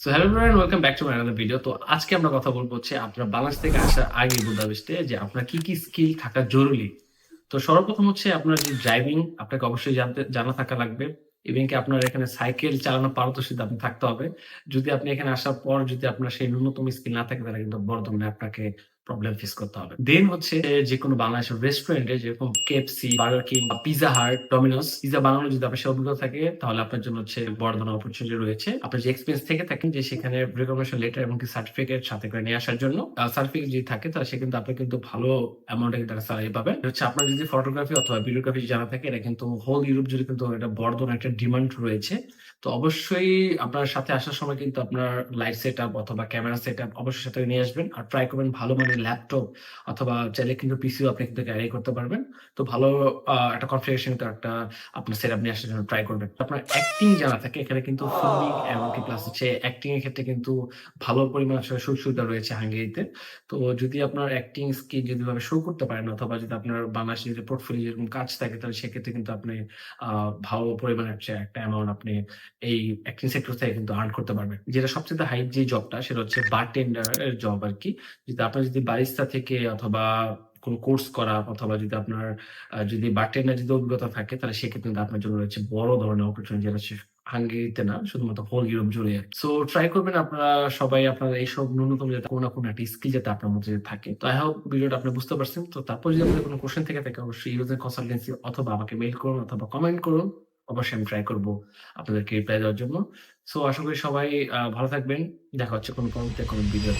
So hello welcome back to my another video তো আজকে আমরা কথা বলব হচ্ছে আপনার বাংলাদেশ থেকে আসার আগে যে আপনার কি কি স্কিল থাকা জরুরি। তো সর্বপ্রথম হচ্ছে আপনার যে ড্রাইভিং আপনাকে অবশ্যই জানতে, জানা থাকা লাগবে। ইভেন কি আপনার এখানে সাইকেল চালানো পারদর্শিতা আপনি থাকতে হবে। যদি আপনি এখানে আসার পর যদি আপনার সেই ন্যূনতম স্কিল না থাকে, তাহলে কিন্তু বর্তমানে আপনাকে প্রবলেম ফেস করতে হবে। দেন হচ্ছে যে কোনো বাংলাদেশের রেস্টুরেন্টে যেরকম কেএফসি বার্গার কিং বা পিজা হার্ট ডমিনোস পিজা বানানো যদি আপনার সে থাকে, তাহলে আপনার জন্য হচ্ছে বড় ধরনের অপরচুনিটি রয়েছে। আপনার যে এক্সপিরিয়েন্স থেকে থাকেন, যে সেখানে রেকমেন্ডেশন লেটার এবং সার্টিফিকেট সাথে করে নিয়ে আসার জন্য সার্টিফিকেট যদি থাকে, তাহলে সে কিন্তু আপনি কিন্তু ভালো অ্যামাউন্টে কিন্তু স্যালারি পাবেন। হচ্ছে আপনার যদি ফটোগ্রাফি অথবা ভিডিওগ্রাফি জানা থাকে, এটা কিন্তু হোল ইউরোপ জুড়ে কিন্তু এটা বড় ধরনের একটা ডিমান্ড রয়েছে। তো অবশ্যই আপনার সাথে আসার সময় কিন্তু আপনার লাইট সেট আপ অথবা ক্যামেরা সেট আপ অবশ্যই সাথে নিয়ে আসবেন। আর ট্রাই করবেন ভালো মানের ল্যাপটপ অথবা চাইলে কিন্তু পিসিও আপনি কিন্তু ক্যারি করতে পারবেন। তো ভালো একটা কনফিগারেশন তো একটা আপনার সেট আপ নিয়ে আসার জন্য ট্রাই করবেন। আপনার অ্যাক্টিং জানা থাকে, এখানে কিন্তু ফিল্মিং এমনকি প্লাস হচ্ছে অ্যাক্টিং এর ক্ষেত্রে কিন্তু ভালো পরিমাণ সুযোগ সুবিধা রয়েছে হাঙ্গেরিতে। তো যদি আপনার অ্যাক্টিং স্কিল যদি ভাবে শো করতে পারেন অথবা যদি আপনার বাংলাদেশে যদি পোর্টফোলিও যেরকম কাজ থাকে, তাহলে সেক্ষেত্রে কিন্তু আপনি ভালো পরিমাণে একটা অ্যামাউন্ট আপনি এই অ্যাক্টিং সেক্টর থেকে কিন্তু আর্ন করতে পারবেন। যেটা সবচেয়ে হাইট যে জবটা সেটা হচ্ছে বারটেন্ডার এর জব আর কি। যদি আপনার যদি বারিস্তা থেকে অথবা কোন কোর্স করা অথবা যদি আপনার যদি বারটেন্ডার যদি অভিজ্ঞতা থাকে, তাহলে সেক্ষেত্রে আপনার জন্য রয়েছে বড় ধরনের অপরচুনিটি যেটা হাঙ্গেরিতে না, শুধুমাত্র হোল ইউরোপ জুড়ে। সো ট্রাই করবেন আপনারা সবাই আপনারা এইসব ন্যূনতম যাতে কোনো না কোনো একটা স্কিল যাতে আপনার মধ্যে থাকে। তো আই হোপ ভিডিওটা আপনি বুঝতে পারছেন। তো তারপর যদি আপনাদের কোনো কোশ্চেন থেকে থাকে, অবশ্যই ইউজার কনসালটেন্সি অথবা আমাকে মেইল করুন অথবা কমেন্ট করুন। অবশ্যই আমি ট্রাই করব আপনাদেরকে রিপ্লাই দেওয়ার জন্য। সো আশা করি সবাই ভালো থাকবেন। দেখা হচ্ছে কোনো পরবর্তী কোনো ভিডিও